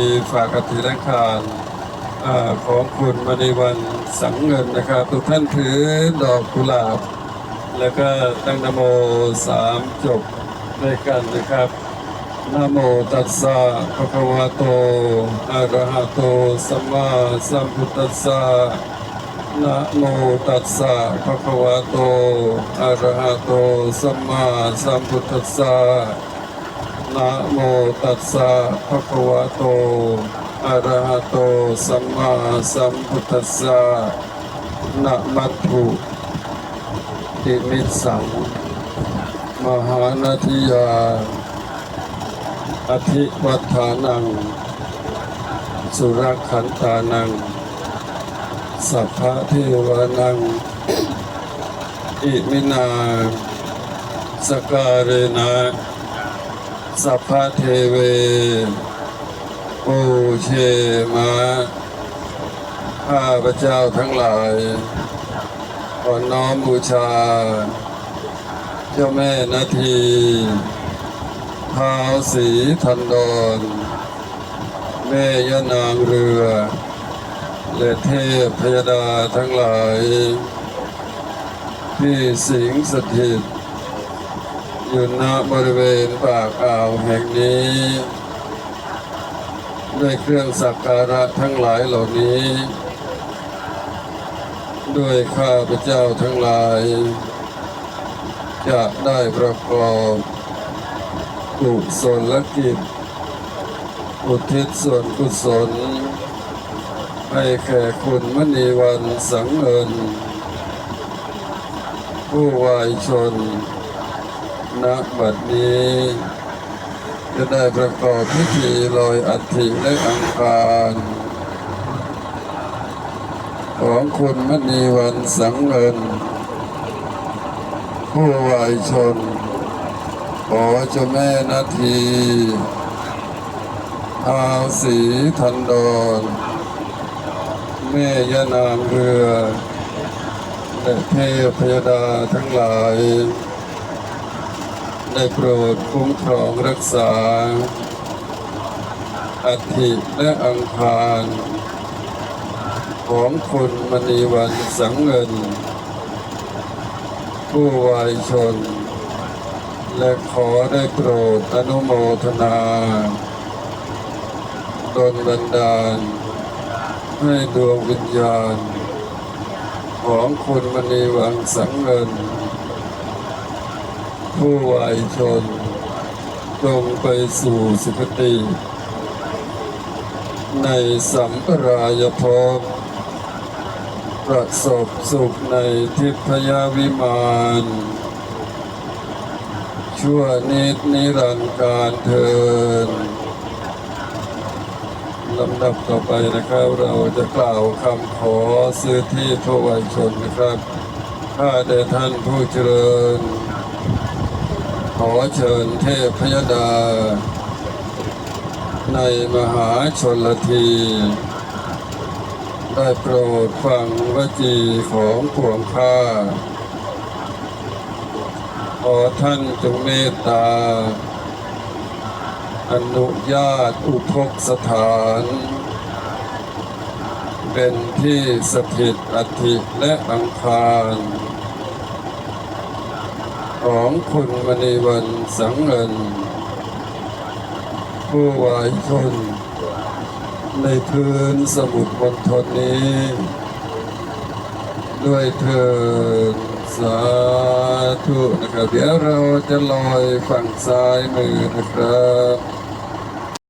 มีฝากกติรังคารอของคุณมณีวันสังเงินนะครับ ทุกท่านถือดอกกุหลาบ แล้วก็ตั้งนโมสามจบด้วยกันนะครับนโมตัสสะภะคะวะโตอะระหะโตสัมมาสัมพุทธัสสะนะโมตัสสะภะคะวะโตอะระหะโตสัมมาสัมพุทธัสสะ นะโมตัสสะภะคะวะโตอะระหะโตสัมมาสัมพุทธัสสะนะมัตถุติมิสสังมหานาทิยา อธิวัฏานัง สุรขันตานัง สัพพะเทวานัง อิมินาสการเรนะ สัพพะเทเวโอเชมาข้าพระเจ้าทั้งหลายขอน้อมบูชา เจ้าแม่นาทีท้าวสีทันดอนแม่ยะนางเรือและเทพพยดาทั้งหลาย ที่สิงสถิต อยู่ณบริเวณปากอ่าวแห่งนี้ด้วยเครื่องสักการะทั้งหลายเหล่านี้ ด้วยข้าพเจ้าทั้งหลาย จะได้ประกอบกุศลกิจอุทิศส่วนกุศล ให้แก่คุณมณีวันสังเงินผู้วายชน ณบัดนี้จะได้ประกอบพิธีลอยอัฐิและอังคารของคุณมณีวันสังเงินผู้วายชน ขอเจ้าแม่นาทีท้าวสีทันดอนแม่ยานางเรือและเทพพยดาทั้งหลาย ได้โปรดคุ้มครองรักษาอัฐิและอังคาร ของคุณมณีวันสังเงิน ผู้วายชน และขอได้โปรดอนุโมทนาดลบันดาล ให้ดวงวิญญาณ ของคุณมณีวังสังเงิน ผู้วายชนจงไปสู่สุคติ ในสัมปรายภพประสบสุขในทิพยวิมานชั่วนิดนิรันดร์การเทินลำดับต่อไปนะครับเราจะกล่าวคำขอซื้อที่ถวายชนนะครับข้าแต่ท่านผู้เจริญ ขอเชิญเทพพยดา ในมหาชนลที ได้โปรดฟังวจีของปวงข้าขอท่านจงเมตตา อนุญาตอุทกสถาน เป็นที่สถิตอัฐิและอังคาร ของคุณมณีวันสังเงิน ผู้วายชน ในพื้นสมุทรมณฑลนี้ ด้วยเถิดสาธุนะครับ เดี๋ยวเราจะลอยฝั่งซ้ายมือนะครับ